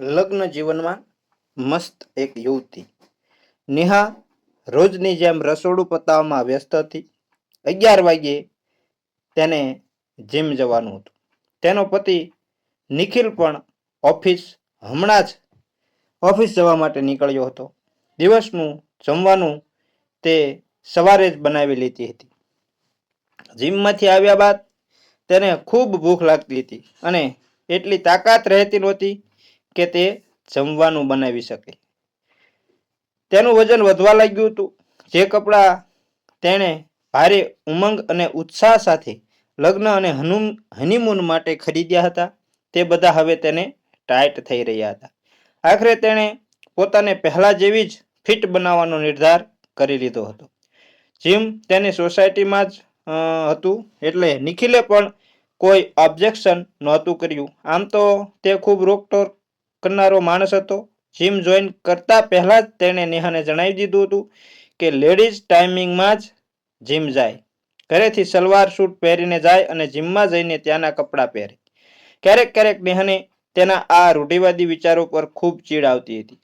લગ્ન જીવનમાં મસ્ત એક યુવતી. નેહા રોજની જેમ રસોડું પતાવવામાં વ્યસ્ત હતી. અગિયાર વાગ્યે તેને જીમ જવાનું હતું. તેનો પતિ નિખિલ પણ ઓફિસ, હમણાં જ ઓફિસ જવા માટે નીકળ્યો હતો. દિવસનું જમવાનું તે સવારે જ બનાવી લીધી હતી. જીમમાંથી આવ્યા બાદ તેને ખૂબ ભૂખ લાગતી હતી અને એટલી તાકાત રહેતી નહોતી કે તે જમવાનું બનાવી શકે. તેનું વજન વધવા લાગ્યું હતું. જે કપડાં તેણે ભારે ઉમંગ અને ઉત્સાહ સાથે લગ્ન અને હનુમ, હનીમૂન માટે ખરીદ્યા હતા. તે બધા હવે તેને ટાઈટ થઈ રહ્યા હતા. આખરે તેણે પોતાને પહેલાં જેવી જ ફિટ બનાવવાનો નિર્ધાર કરી લીધો હતો. જીમ તેની સોસાયટીમાં જ હતું એટલે નિખિલે પણ કોઈ ઓબ્જેક્શન નહોતું કર્યું. આમ તો તે ખૂબ રોકટોક કરનારો માણસ હતો. જીમ જોઈન કરતા પહેલા જ તેણે નેહાને જણાવી દીધું હતું કે, લેડીઝ ટાઈમિંગમાં જ જીમ જાય. ઘરેથી સલવાર સૂટ પહેરીને જાય અને જીમમાં જઈને ત્યાંના કપડાં પહેરે. ક્યારેક ક્યારેક નેહાને તેના આ રૂઢિવાદી વિચારો પર ખૂબ ચીડ આવતી હતી.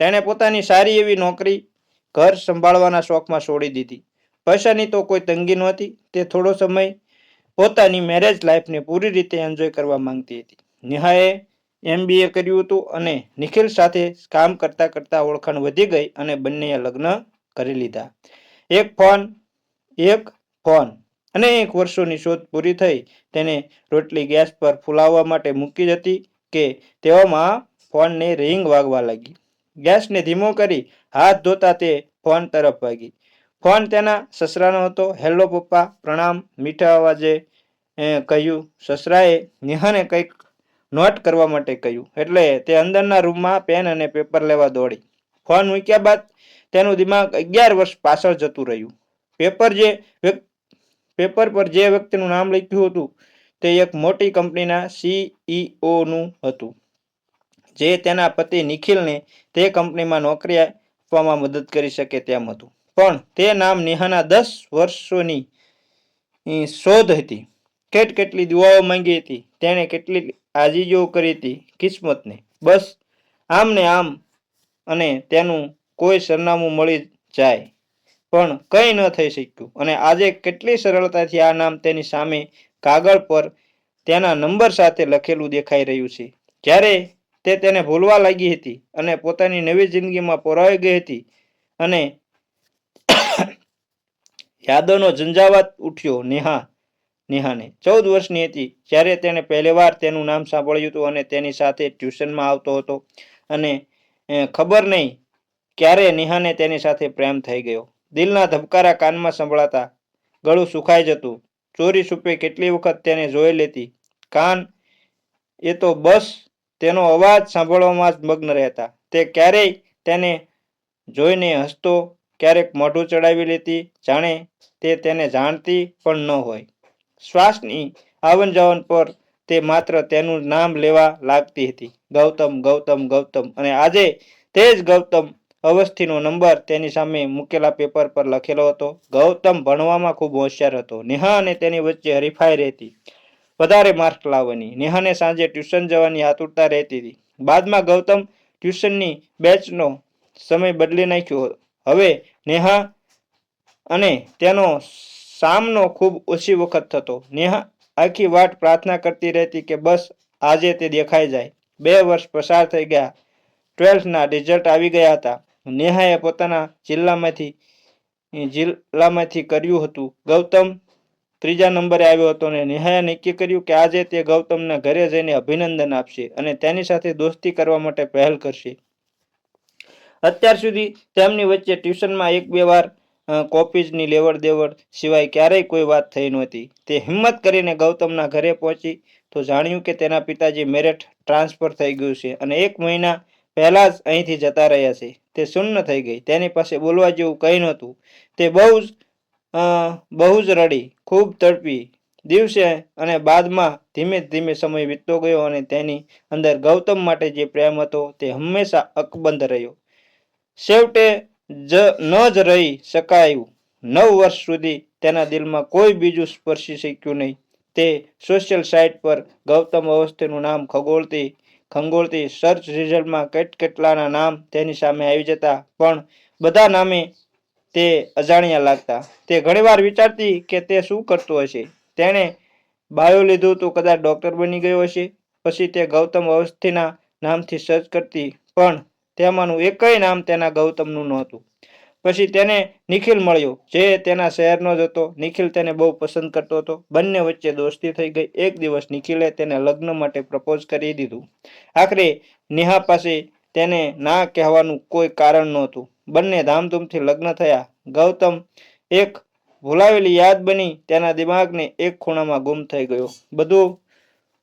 તેણે પોતાની સારી એવી નોકરી ઘર સંભાળવાના શોખમાં છોડી દીધી. પૈસાની તો કોઈ તંગી નહોતી, તે થોડો સમય પોતાની મેરેજ લાઈફને પૂરી રીતે એન્જોય કરવા માંગતી હતી. નેહાએ એમબીએ કર્યું હતું અને નિખિલ સાથે કામ કરતા કરતા ઓળખાણ વધી ગઈ અને બંનેએ લગ્ન કરી લીધા. એક ફોન એક ફોન અનેક વર્ષોની શોધ પૂરી થઈ. તેને રોટલી ગેસ પર ફુલાવવા માટે મૂકી હતી કે તેવામાં ફોનને રિંગ વાગવા લાગી. ગેસને ધીમો કરી હાથ ધોતા તે ફોન તરફ વાગી. ફોન તેના સસરાનો હતો. હેલો પપ્પા, પ્રણામ મીઠા અવાજે કહ્યું, સસરાએ નેહાને કંઈક નોટ કરવા માટે કહ્યું. એટલે તે અંદરના રૂમમાં પેન અને પેપર લેવા દોડી. ફોન મૂક્યા બાદ તેનું દિમાગ અગિયાર વર્ષ પાછળ જતું રહ્યું. પેપર જે પેપર પર જે વ્યક્તિનું નામ લખ્યું હતું તે એક મોટી કંપનીના સીઈઓનું હતું, જે તેના પતિ નિખિલને તે કંપનીમાં નોકરી આપવામાં મદદ કરી શકે તેમ હતું. પણ તે નામ નેહાના દસ વર્ષોની શોધ હતી. કેટ કેટલી દુઆઓ માંગી હતી, તેણે કેટલી આજીજો કરી હતી કિસ્મતને. બસ આમ ને આમ અને તેનું કોઈ સરનામું મળી જાય. પણ કંઈ ન થઈ શક્યું. અને આજે કેટલી સરળતાથી આ નામ તેની સામે કાગળ પર તેના નંબર સાથે લખેલું દેખાઈ રહ્યું છે. જ્યારે તે તેને ભૂલવા લાગી હતી અને પોતાની નવી જિંદગીમાં પોરાઈ ગઈ હતી અને યાદોનો ઝંઝાવાત ઉઠ્યો, નેહા નેહાને. ચૌદ વર્ષની હતી, જ્યારે તેણે પહેલીવાર તેનું નામ સાંભળ્યું હતું અને તેની સાથે ટ્યુશનમાં આવતો હતો. અને ખબર નહીં ક્યારે નેહાને તેની સાથે પ્રેમ થઈ ગયો. દિલના ધબકારા કાનમાં સંભળાતા ગળું સુખાઈ જતું. ચોરી છુપે કેટલી વખત તેને જોઈ લેતી. કાન, એ તો બસ તેનો અવાજ સાંભળવામાં જ મગ્ન રહેતા. તે ક્યારેય તેને જોઈને હસતો, ક્યારેક મોઢું ચડાવી લેતી. જાણે તે તેને જાણતી પણ ન હોય. શ્વાસની આવન જાવન પર તે માત્ર તેનું નામ લેવા લાગતી હતી. ગૌતમ ગૌતમ ગૌતમ. અને આજે તે જ ગૌતમ અવસ્થીનો નંબર તેની સામે મૂકેલા પેપર પર લખેલો હતો. ગૌતમ ભણવામાં ખૂબ હોશિયાર હતો. નેહા અને તેની વચ્ચે હરીફાઈ રહેતી. વધારે માર્ક લાવવાની. નેહાને સાંજે ટ્યુશન જવાની આતુરતા રહેતી હતી. બાદમાં ગૌતમ ટ્યુશનની બેચનો સમય બદલી નાખ્યો હવે નેહા અને તેનો સામનો ખૂબ ઓછી વખત થતો. નેહા આખી વાટ પ્રાર્થના કરતી રહેતી કે બસ આજે તે દેખાઈ જાય. બે વર્ષ પસાર થઈ ગયા. ટ્વેલ્થના રિઝલ્ટ આવી ગયા હતા. નેહાએ પોતાના જિલ્લામાંથી જિલ્લામાંથી કર્યું હતું. ગૌતમ ત્રીજા નંબરે આવ્યો હતો અને નેહાએ નક્કી કર્યું કે આજે તે ગૌતમના ઘરે જઈને અભિનંદન આપશે અને તેની સાથે દોસ્તી કરવા માટે પહેલ કરશે. અત્યાર સુધી તેમની વચ્ચે ટ્યુશનમાં એક બે વાર કોપીઝની લેવડ દેવડ સિવાય ક્યારેય કોઈ વાત થઈ નહોતી. તે હિંમત કરીને ગૌતમના ઘરે પહોંચી તો જાણ્યું કે તેના પિતાજી મેરેટ ટ્રાન્સફર થઈ ગયું છે અને એક મહિના પહેલાં જ અહીંથી જતા રહ્યા છે. તે શૂન્ય થઈ ગઈ. તેની પાસે બોલવા જેવું કંઈ નહોતું. તે બહુ જ બહુ જ રડી, ખૂબ તડપી. દિવસે અને બાદમાં ધીમે ધીમે સમય વીતતો ગયો અને તેની અંદર ગૌતમ માટે જે પ્રેમ હતો તે હંમેશા અકબંધ રહ્યો. છેવટે જ ન જ રહી શકાયું. નવ વર્ષ સુધી તેના દિલમાં કોઈ બીજું સ્પર્શી શક્યું નહીં. તે સોશિયલ સાઇટ પર ગૌતમ અવસ્થીનું નામ ખગોળતી, ખંગોળતી સર્ચ રિઝલ્ટમાં કેટ કેટલાના નામ તેની સામે આવી જતા, પણ બધા નામે તે અજાણ્યા લાગતા. તે ઘણીવાર વિચારતી કે તે શું કરતો હશે? તેણે બાયો લીધું તો કદાચ ડૉક્ટર બની ગયો હશે. પછી તે ગૌતમ અવસ્થીના નામથી સર્ચ કરતી, પણ તેમાંનું એકય નામ તેના ગૌતમનું નહોતું. પછી તેને નિખિલ મળ્યો, જે તેના શહેરનો જ હતો. નિખિલ તેને બહુ પસંદ કરતો હતો. બંને વચ્ચે દોસ્તી થઈ ગઈ. એક દિવસ નિખિલે તેને લગ્ન માટે પ્રપોઝ કરી દીધું. આખરે નેહા પાસે તેને ના કહેવાનું કોઈ કારણ નહોતું. બંને ધામધૂમથી લગ્ન થયા. ગૌતમ એક ભૂલાવેલી યાદ બની તેના દિમાગને એક ખૂણામાં ગુમ થઈ ગયો. બધું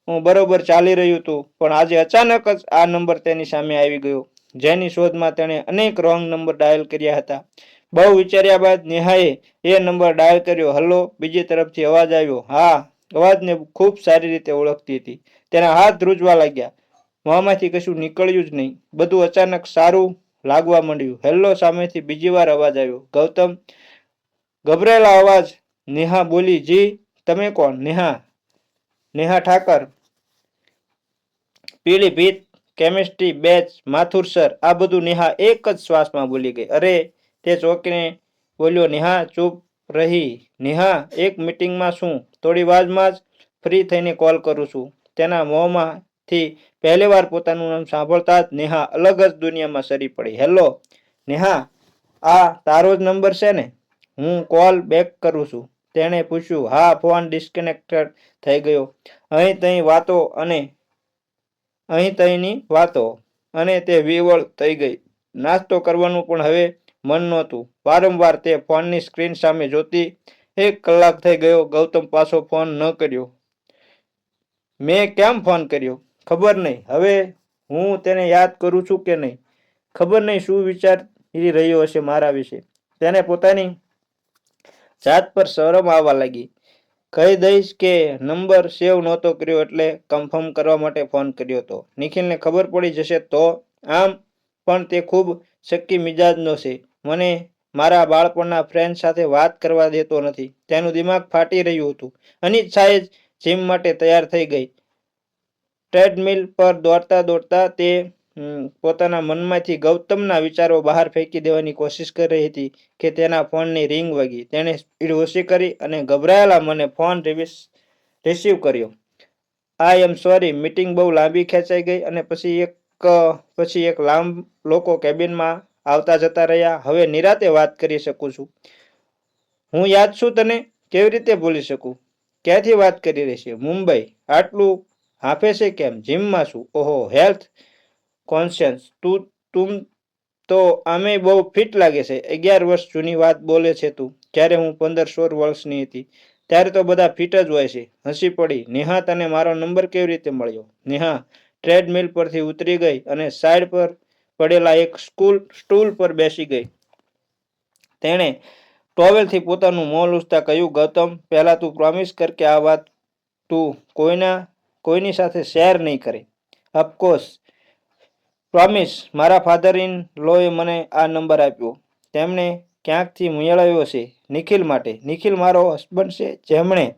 બરોબર ચાલી રહ્યું હતું, પણ આજે અચાનક જ આ નંબર તેની સામે આવી ગયો. જેની શોધમાં તેણે અનેક રોંગ નંબર ડાયલ કર્યા હતા. બહુ વિચાર્યા બાદ નેહાએ એ નંબર ડાયલ કર્યો. હલો. બીજી તરફથી અવાજ આવ્યો. હા. અવાજને ખૂબ સારી રીતે ઓળખતી હતી. તેના હાથ ધ્રુજવા લાગ્યા. મોંમાંથી કશું નીકળ્યું જ નહીં. બધું અચાનક સારું લાગવા માંડ્યું. હેલ્લો સામેથી બીજી વાર અવાજ આવ્યો. ગૌતમ. ગભરાયેલા અવાજ. નેહા બોલી. જી. તમે કોણ? નેહા. નેહા ઠાકર. પીળી ભીત. કેમિસ્ટ્રી બેચ માથુર સર, આ બધું નેહા એક જ શ્વાસમાં બોલી ગઈ. અરે, તે ચોકીને બોલ્યો, નેહા, ચૂપ રહી. નેહા, એક મિટિંગમાં શું થોડી વારમાં જ ફ્રી થઈને કોલ કરું છું. તેના મોંમાંથી પહેલીવાર પોતાનું નામ સાંભળતા જ નેહા અલગ જ દુનિયામાં સરી પડી. હેલો, નેહા, આ તારો જ નંબર છે ને? હું કોલ બેક કરું છું. તેણે પૂછ્યું, હા, ફોન ડિસ્કનેક્ટેડ થઈ ગયો. અહીં તહીં વાતો અને અહીં તહીંની વાતો અને તે વિવળ થઈ ગઈ. નાસ્તો કરવાનું પણ હવે મન નહોતું. વારંવાર તે ફોનની સ્ક્રીન સામે જોતી એક કલાક થઈ ગયો. ગૌતમ પાછો ફોન ન કર્યો. મેં કેમ ફોન કર્યો? ખબર નહીં. હવે હું તેને યાદ કરું છું કે નહીં? ખબર નહીં શું વિચારી રહ્યો હશે મારા વિશે. તેને પોતાની જાત પર શરમ આવવા લાગી. કહી દઈશ કે નંબર સેવ નહોતો કર્યો એટલે કન્ફર્મ કરવા માટે ફોન કર્યો હતો. નિખિલને ખબર પડી જશે તો? આમ, પણ તે ખૂબ શક્કી મિજાજનો છે. મને મારા બાળપણના ફ્રેન્ડ સાથે વાત કરવા દેતો નથી. તેનું દિમાગ ફાટી રહ્યું હતું. અનિચ્છાએ જ જીમ માટે તૈયાર થઈ ગઈ. ટ્રેડમિલ પર દોડતા દોડતા તે પોતાના મનમાંથી ગૌતમના વિચારો બહાર ફેંકી દેવાની કોશિશ કરી હતી કે તેના ફોનની રિંગ વાગી. તેણે સ્પીડ ઓછી કરી અને ગભરાયેલા મને ફોન રિસીવ કર્યો. આઈ એમ સોરી, મીટિંગ બહુ લાંબી ખેંચાઈ ગઈ અને પછી એક પછી એક લાંબ લોકો કેબિનમાં આવતા જતા રહ્યા. હવે નિરાતે વાત કરી શકું છું. હું યાદ છું તને કેવી રીતે ભૂલી શકું? ક્યાંથી વાત કરી રહી છે? મુંબઈ? આટલું હાંફે છે કેમ? જીમમાં છું. ઓહો, હેલ્થ કોન્શિયસ તું તું તો આમે બહુ ફિટ લાગે છે. અગિયાર વર્ષ જૂની વાત બોલે છે તું. જ્યારે હું પંદર સોળ વર્ષની હતી, ત્યારે તો બધા ફિટ જ હોય છે. હસી પડી. નેહા, તને મારો નંબર કેવી રીતે મળ્યો? નેહા ટ્રેડમિલ પરથી ઉતરી ગઈ અને સાઈડ પર પડેલા એક સ્કૂલ સ્ટૂલ પર બેસી ગઈ. તેણે ટોવેલથી પોતાનું મોં લૂસતા કહ્યું, ગૌતમ, પહેલાં તું પ્રોમિસ કર કે આ વાત તું કોઈના, કોઈની સાથે શેર નહીં કરે. ઓફકોર્સ પ્રોમિસ, મારા ફાધર ઇન લોએ મને આ નંબર આપ્યો. તેમણે ક્યાંકથી મેળવ્યો છે? નિખિલ માટે. નિખિલ મારો હસબન્ડ છે, જેમણે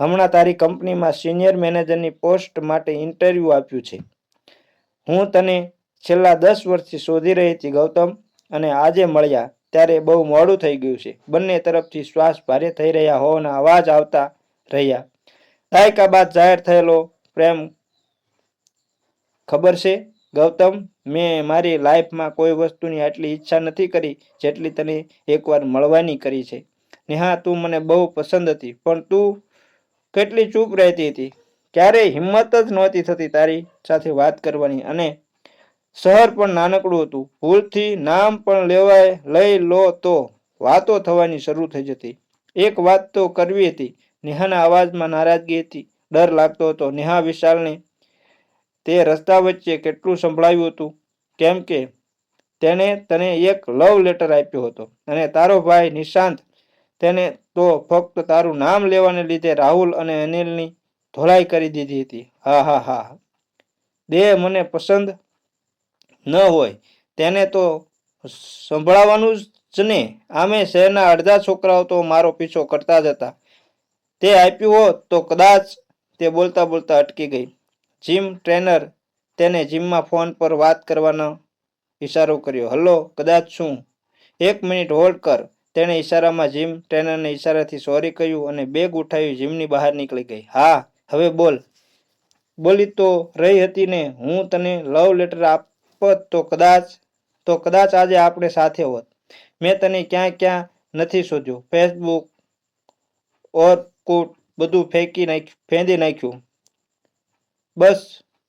હમણાં તારી કંપનીમાં સિનિયર મેનેજરની પોસ્ટ માટે ઇન્ટરવ્યૂ આપ્યું છે. હું તને છેલ્લા દસ વર્ષથી શોધી રહી હતી, ગૌતમ, અને આજે મળ્યા ત્યારે બહુ મોડું થઈ ગયું છે. બંને તરફથી શ્વાસ ભારે થઈ રહ્યા હોવાના અવાજ આવતા રહ્યા. દાયકા બાદ જાહેર થયેલો પ્રેમ ખબર છે, ગૌતમ? મેં મારી લાઈફમાં કોઈ વસ્તુની આટલી ઈચ્છા નથી કરી જેટલી તને એકવાર મળવાની કરી છે. નેહા, તું મને બહુ પસંદ હતી, પણ તું કેટલી ચૂપ રહેતી હતી? ક્યારેય હિંમત જ નહોતી થતી તારી સાથે વાત કરવાની અને શહેર પણ નાનકડું હતું. ભૂલથી નામ પણ લેવાય, લઈ લો તો વાતો થવાની શરૂ થઈ જતી. એક વાત તો કરવી હતી. નેહાના અવાજમાં નારાજગી હતી. ડર લાગતો હતો. નેહા વિશાલને તે રસ્તા વચ્ચે કેટલું સંભળાયું હતું? કેમ કે તેણે તને એક લવ લેટર આપ્યો હતો અને તારો ભાઈ નિશાંત તેને તો ફક્ત તારું નામ લેવાને લીધે રાહુલ અને અનિલની ધોલાઈ કરી દીધી હતી. હા હા હા. દેહ મને પસંદ ન હોય. તેને તો સંભળાવવાનું જ ને. આમે શહેરના અડધા છોકરાઓ તો મારો પીછો કરતા જ હતા. તે આપ્યું હોત તો કદાચ તે બોલતા બોલતા અટકી ગઈ. જીમ ટ્રેનર તેને જીમમાં ફોન પર વાત કરવાનો ઈશારો કર્યો. હલો, કદાચ શું? એક મિનિટ હોલ્ડ કર. તેણે ઈશારામાં જીમ ટ્રેનરને ઈશારાથી સોરી કહ્યું અને બેગ ઉઠાવી જીમની બહાર નીકળી ગઈ. હા, હવે બોલ. બોલી તો રહી હતી ને, હું તને લવ લેટર આપત તો કદાચ તો કદાચ આજે આપણે સાથે હોત. મેં તને ક્યાં ક્યાં નથી શોધ્યું. ફેસબુક ઓર ઓરકુટ બધું ફેંકી નાખ્યું ફેંદી નાખ્યું. બસ,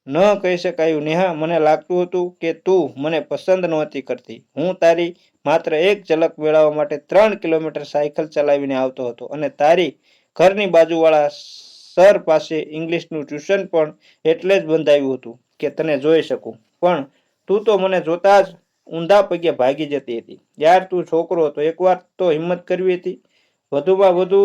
ન કહી શકાયું. નેહા, મને લાગતું હતું કે તું મને પસંદ નહોતી કરતી. હું તારી માત્ર એક ઝલક મેળવવા માટે ત્રણ કિલોમીટર સાયકલ ચલાવીને આવતો હતો અને તારી ઘરની બાજુવાળા સર પાસે ઇંગ્લિશનું ટ્યુશન પણ એટલે જ બંધાવ્યું હતું કે તને જોઈ શકું. પણ તું તો મને જોતા જ ઊંધા પગે ભાગી જતી હતી. યાર, તું છોકરો હતો. એકવાર તો હિંમત કરવી હતી. વધુમાં વધુ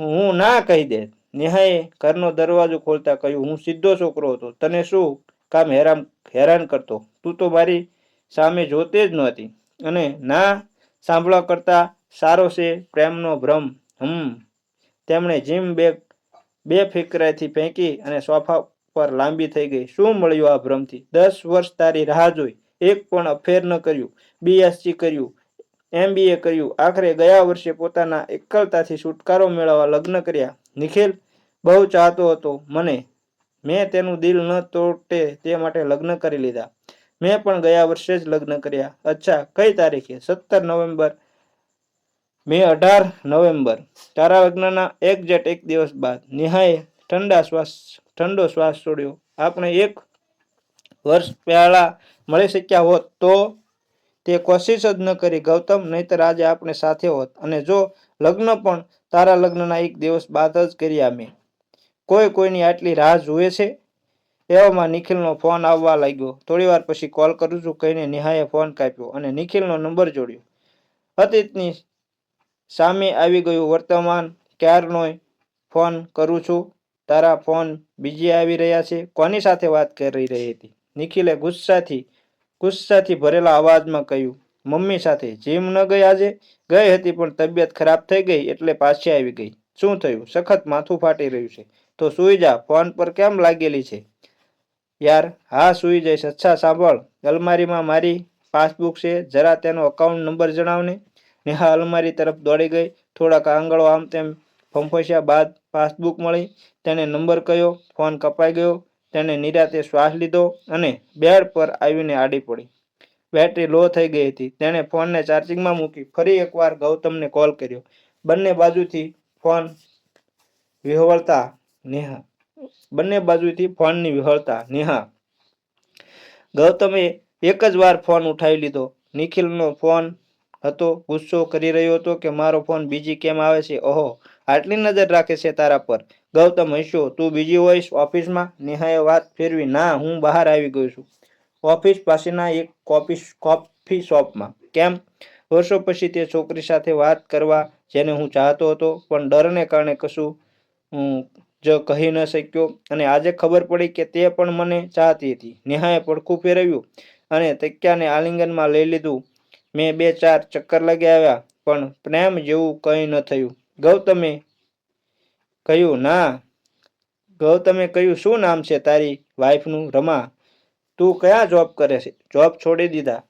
હું ના કહી દે. નેહાએ ઘરનો દરવાજો ખોલતા કહ્યું, હું સીધો છોકરો હતો. તને શું કામ હેરાન હેરાન કરતો? તું તો મારી સામે જોતે જ નહોતી. અને ના સાંભળવા કરતા સારો છે પ્રેમનો ભ્રમ. હમ. તેમણે જીમ બેગ, બે ફિકરાથી ફેંકી અને સોફા પર લાંબી થઈ ગઈ. શું મળ્યું આ ભ્રમથી? દસ વર્ષ તારી રાહ જોઈ. એક પણ અફેર ન કર્યું. બીએસસી કર્યું. એમબીએ કર્યું. આખરે ગયા વર્ષે પોતાના એકલતાથી છુટકારો મેળવવા લગ્ન કર્યા. નિખિલ બહુ ચાહતો હતો. મને, મેં તેનું દિલ ન તોટે તે માટે લગ્ન કરી લીધા. મેં પણ ગયા વર્ષે જ લગ્ન કર્યા. અચ્છા, કઈ તારીખે? સત્તર નવેમ્બર, મે અઢાર નવેમ્બર. તારા લગ્નના એક્ઝેક્ટ એક દિવસ બાદ. નિહાએ ઠંડા શ્વાસ, ઠંડો શ્વાસ છોડ્યો. આપણે એક વર્ષ પહેલા મળી શક્યા હોત તો તે કોશિશ જ ન કરી ગૌતમ, નહીતર આજે આપણે સાથે હોત. અને જો લગ્ન પણ તારા લગ્નના એક દિવસ બાદ જ કર્યા મેં. કોઈ કોઈની આટલી રાહ જુએ છે? એવામાં નિખિલનો ફોન આવવા લાગ્યો. થોડીવાર પછી કોલ કરું છું કહીને નિહાએ ફોન કાપ્યો અને નિખિલનો નંબર જોડ્યો. અતીતની સામે આવી ગયું વર્તમાન ક્યારનોય ફોન કરું છું? તારા ફોન બીજી આવી રહ્યા છે? કોની સાથે વાત કરી રહી હતી? નિખિલે ગુસ્સાથી ગુસ્સાથી ભરેલા અવાજમાં કહ્યું, મમ્મી સાથે જીમ ન ગઈ આજે? ગઈ હતી પણ તબિયત ખરાબ થઈ ગઈ એટલે પાછી આવી ગઈ. શું થયું? સખત માથું ફાટી રહ્યું છે. તો સૂઈ જા ફોન પર કેમ લાગેલી છે? યાર, હા સૂઈ જઈશ અચ્છા, સાંભળ. અલમારીમાં મારી પાસબુક છે, જરા તેનો અકાઉન્ટ નંબર જણાવને. નેહા અલમારી તરફ દોડી ગઈ. થોડાક આંગળો આમ તેમ ફંફોસ્યા બાદ પાસબુક મળી. તેને નંબર કયો, ફોન કપાઈ ગયો. તેણે નિરાતે શ્વાસ લીધો અને બેડ પર આવીને આડી પડી. બેટરી લો થઈ ગઈ હતી. તેણે ફોનને ચાર્જિંગમાં મૂકી ફરી એકવાર ગૌતમને કોલ કર્યો. બંને બાજુથી ફોન વિહવળતા નેહા. બંને બાજુથી ફોનની વિહળતા. નેહા, ગૌતમે એક જ વાર ફોન ઉઠાવી લીધો. નિખિલનો ફોન હતો, ગુસ્સો કરી રહ્યો હતો કે મારો ફોન બીજી કેમ આવે છે? ઓહો, આટલી નજર રાખે છે તારા પર. ગૌતમ હસ્યો, તું બીજી હોઈશ ઓફિસમાં? નેહાએ વાત ફેરવી, ના, હું બહાર આવી ગયો છું. ઓફિસ પાસેના એક કોફી કોફી શોપમાં. કેમ? વર્ષો પછી તે છોકરી સાથે વાત કરવા જેને હું ચાહતો હતો, પણ ડરને કારણે કશું જ કહી ન શક્યો. અને આજે ખબર પડી કે તે પણ મને ચાહતી હતી. નેહાએ પડખું ફેરવ્યું અને તક્યાને આલિંગનમાં લઈ લીધું. મેં બે ચાર ચક્કર લગાવ્યા પણ પ્રેમ જેવું કંઈ ન થયું. ગૌતમે કહ્યું, ના, ગૌતમે કહ્યું, શું નામ છે તારી વાઈફનું? રમા, તું કયા જોબ કરે છે? જોબ છોડી દીધા.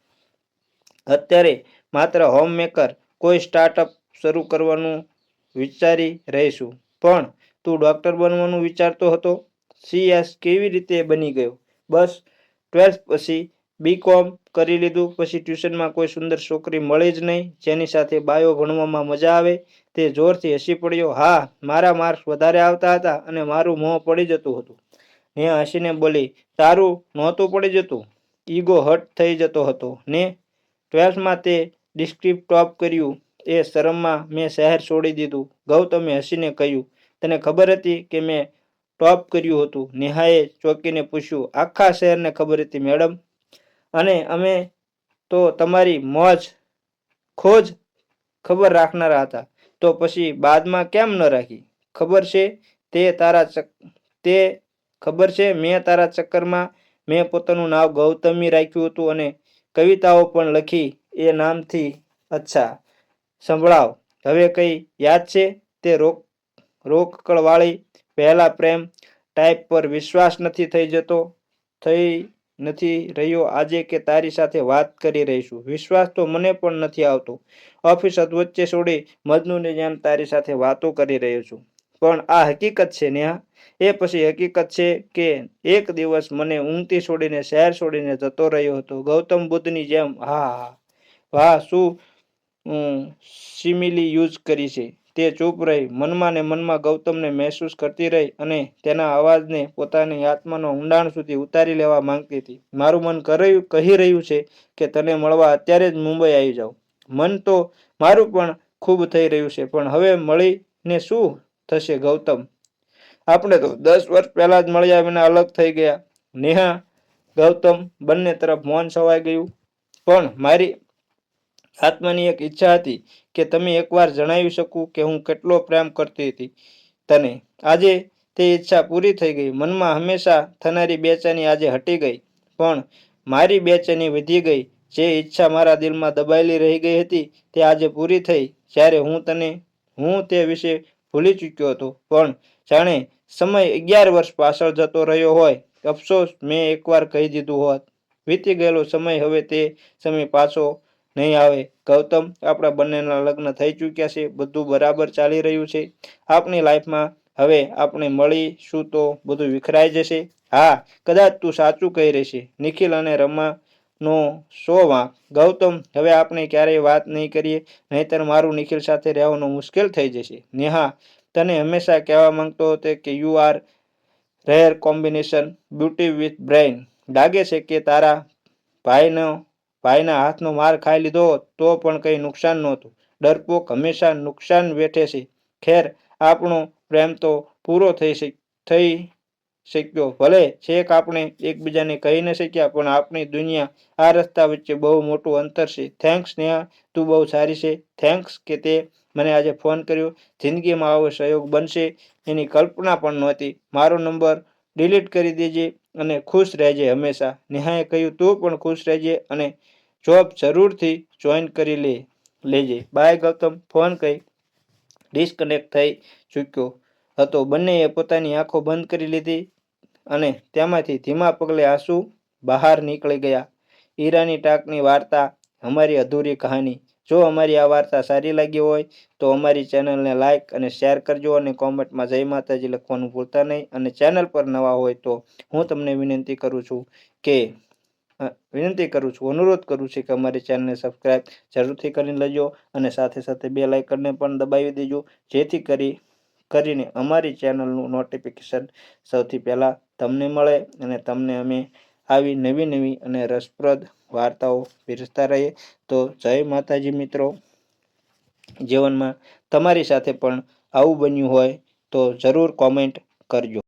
અત્યારે માત્ર હોમ મેકર કોઈ સ્ટાર્ટઅપ શરૂ કરવાનું વિચારી રહીશું. પણ તું ડૉક્ટર બનવાનું વિચારતો હતો? સીએસ કેવી રીતે બની ગયો? બસ ટ્વેલ્થ પછી બીકોમ કરી લીધું. પછી ટ્યુશનમાં કોઈ સુંદર છોકરી મળે જ નહીં, જેની સાથે બાયો ભણવામાં મજા આવે. તે જોરથી હસી પડ્યો, હા, મારા માર્ક્સ વધારે આવતા હતા અને મારું મોં પડી જતું હતું. ને હસીને બોલી, તારું નહોતું પડી જતું? ઈગો હટ થઈ જતો હતો. ને ટ્વેલ્થમાં તે ડિસ્ક્રિપ્ટ ટોપ કર્યું. એ શરમમાં મેં શહેર છોડી દીધું. ગૌતમે હસીને કહ્યું તને ખબર હતી કે મેં ટોપ કર્યું હતું? નેહાએ ચોંકીને પૂછ્યું, આખા શહેરને ખબર હતી મેડમ? અને અમે તો તમારી મોજ, ખોજ ખબર રાખનારા હતા. તો પછી બાદમાં કેમ ન રાખી? ખબર છે તે તારા ચક, તે ખબર છે મેં તારા ચક્કરમાં, મેં પોતાનું નામ ગૌતમી રાખ્યું હતું અને કવિતાઓ પણ લખી એ નામથી અચ્છા. સંભળાવ. હવે કંઈ યાદ છે તે રોક રોકકળવાળી પહેલા પ્રેમ ટાઈપ પર વિશ્વાસ નથી થઈ જતો, થઈ નથી રહ્યો. આજે કે તારી સાથે વાત કરી રહીશું. વિશ્વાસ તો મને પણ નથી આવતો. ઓફિસ વચ્ચે છોડી મજનુની જેમ તારી સાથે વાતો કરી રહ્યો છું. પણ આ હકીકત છે નેહા. એ પછી હકીકત છે કે એક દિવસ મને ઊંઘતી છોડીને શહેર છોડીને જતો રહ્યો હતો. ગૌતમ બુદ્ધની જેમ, હા હા વાહ, શું સિમિલી યુઝ કરી છે. તે ચૂપ રહી, મનમાં ને મનમાં ગૌતમને મહેસૂસ કરતી રહી અને તેના અવાજને પોતાની આત્માનો ઊંડાણ સુધી ઉતારી લેવા માંગતી હતી. મારું મન કર્યું, કહી રહ્યું છે કે તને મળવા અત્યારે જ મુંબઈ આવી જાઉં. મન તો મારું પણ ખૂબ થઈ રહ્યું છે, પણ હવે મળીને શું થશે ગૌતમ? આપણે તો દસ વર્ષ પહેલા જ મળ્યા વિના અલગ થઈ ગયા. નેહા, ગૌતમ બંને તરફ મૌન છવાઈ ગયું. પણ મારી આત્માની એક ઈચ્છા હતી કે તમે એકવાર જણાવી શકું કે હું કેટલો પ્રેમ કરતી હતી? તને. આજે તે ઈચ્છા પૂરી થઈ ગઈ. મનમાં હંમેશા થનારી બેચેની આજે હટી ગઈ. પણ મારી બેચેની વધી ગઈ. જે ઈચ્છા મારા દિલમાં દબાયેલી રહી ગઈ હતી તે આજે પૂરી થઈ. જ્યારે હું તને, હું તે વિશે ભૂલી ચૂક્યો હતો. પણ જાણે સમય અગિયાર વર્ષ પાછળ જતો રહ્યો હોય. અફસોસ મેં એકવાર કહી દીધું હોત. વીતી ગયેલો સમય હવે તે સમય પાછો નહીં આવે. ગૌતમ, આપણા બંનેના લગ્ન થઈ ચૂક્યા છે. બધું બરાબર ચાલી રહ્યું છે. આપણી લાઈફમાં હવે આપણે મળીશું તો બધું વિખરાઈ જશે. હા, કદાચ તું સાચું કહી રહેશે. નિખિલ અને રમાનો સો વાંક. ગૌતમ, હવે આપણે ક્યારેય વાત નહીં કરીએ, નહીતર મારું નિખિલ સાથે રહેવાનું મુશ્કેલ થઈ જશે. નેહા, તને હંમેશા કહેવા માંગતો હતો કે you are rare combination beauty with brain લાગે છે કે તારા ભાઈનો ભાઈના હાથનો માર ખાઈ લીધો તો પણ કંઈ નુકસાન નહોતું. ડરપોક હંમેશા નુકસાન વેઠે છે. ખેર, આપણો પ્રેમ તો પૂરો થઈ થઈ શક્યો. ભલે છેક આપણે એકબીજાને કહી ન શક્યા, પણ આપણી દુનિયા આ રસ્તા વચ્ચે બહુ મોટું અંતર છે. થેન્ક્સ નેહા તું બહુ સારી છે. થેન્ક્સ કે તે મને આજે ફોન કર્યો. જિંદગીમાં આવો સહયોગ બનશે એની કલ્પના પણ નહોતી. મારો નંબર ડિલીટ કરી દેજે અને ખુશ રહેજે હંમેશા. નેહાએ કહ્યું, તું પણ ખુશ રહેજે અને જોબ જરૂરથી જોઈન કરી લે, લેજે. બાય ગૌતમ ફોન કહી ડિસ્કનેક્ટ થઈ ચૂક્યો હતો. બંનેએ પોતાની આંખો બંધ કરી લીધી અને તેમાંથી ધીમા પગલે આંસુ બહાર નીકળી ગયા. ઈરાની ટાંકની વાર્તા, અમારી અધૂરી કહાની. જો અમારી આ વાર્તા સારી લાગી હોય, તો અમારી ચેનલને લાઇક અને શેર કરજો અને કોમેન્ટમાં જય માતાજી લખવાનું ભૂલતા નહીં. અને ચેનલ પર નવા હોય તો હું તમને વિનંતી કરું છું કે વિનંતી કરું છું, અનુરોધ કરું છું કે અમારી ચેનલને સબસ્ક્રાઈબ જરૂરથી કરીને લેજો અને સાથે સાથે બે લાઇકનને પણ દબાવી દેજો, જેથી કરી, કરીને અમારી ચેનલનું નોટિફિકેશન સૌથી પહેલાં તમને મળે અને તમને અમે આવી નવી નવી અને રસપ્રદ વાર્તાઓ પીરસતા રહીએ. તો જય માતાજી મિત્રો. જીવનમાં તમારી સાથે પણ આવું બન્યું હોય તો જરૂર કોમેન્ટ કરજો.